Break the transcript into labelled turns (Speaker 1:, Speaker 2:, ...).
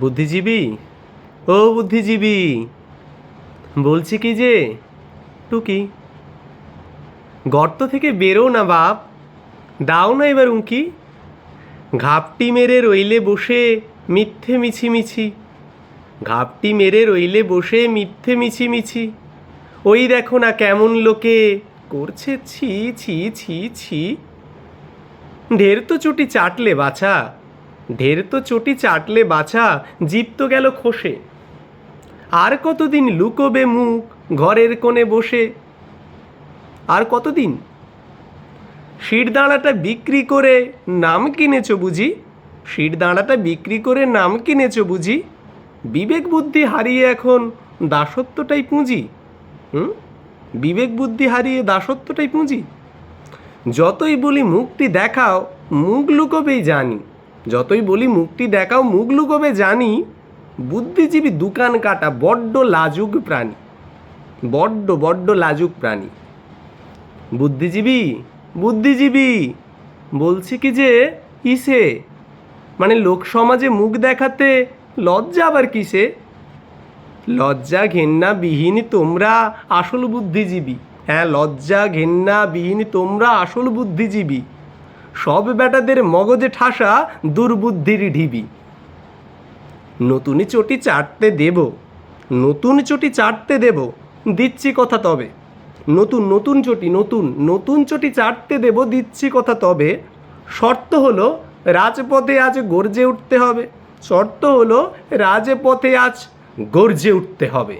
Speaker 1: বুদ্ধিজীবী? ও বুদ্ধিজীবী, বলছি কি যে, টুকি। গর্ত থেকে বেরো না বাপ, দাও না এবার উঁকি। ঘাপটি মেরে রইলে বসে মিথ্যে মিছিমিছি। ঘাপটি মেরে রইলে বসে মিথ্যে মিছিমিছি। ওই দেখো না কেমন লোকে করছে ছি ছি ছি ছি। ঢের তো চুটি চাটলে বাছা। ঢের তো চটি চাটলে বাছা জীব তো গেল খসে। আর কতদিন লুকোবে মুখ, ঘরের কোণে বসে? আর কতদিন? শিরদাঁড়াটা বিক্রি করে নাম কিনেছো বুঝি? শিরদাঁড়াটা বিক্রি করে নাম কিনেছো বুঝি? বিবেক বুদ্ধি হারিয়ে এখন দাসত্বটাই পুঁজি। হুম? বিবেক বুদ্ধি হারিয়ে দাসত্বটাই পুঁজি। যতই বলি মুখটি দেখাও, মুখ লুকোবেই জানি। যতই বলি মুখটি দেখাও, মুখ লুকোবে জানি, বুদ্ধিজীবী দোকান কাটা বড্ড লাজুক প্রাণী। বড্ড বড্ড লাজুক প্রাণী। বুদ্ধিজীবী বুদ্ধিজীবী, বলছি কি যে, কিসে? মানে লোক সমাজে মুখ দেখাতে লজ্জা আবার কিসে? লজ্জা ঘেন্না বিহীন তোমরা আসল বুদ্ধিজীবী। হ্যাঁ লজ্জা ঘেন্না বিহীন তোমরা আসল বুদ্ধিজীবী। সব বেটাদের মগজে ঠাসা দুর্বুদ্ধির ঢিবি। নতুনই চটি চাটতে দেব, নতুন চটি চাটতে দেব, দিচ্ছি কথা তবে। নতুন নতুন চটি, নতুন নতুন চটি চাটতে দেব, দিচ্ছি কথা তবে। শর্ত হলো, রাজপথে আজ গর্জে উঠতে হবে। শর্ত হলো, রাজপথে আজ গর্জে উঠতে হবে।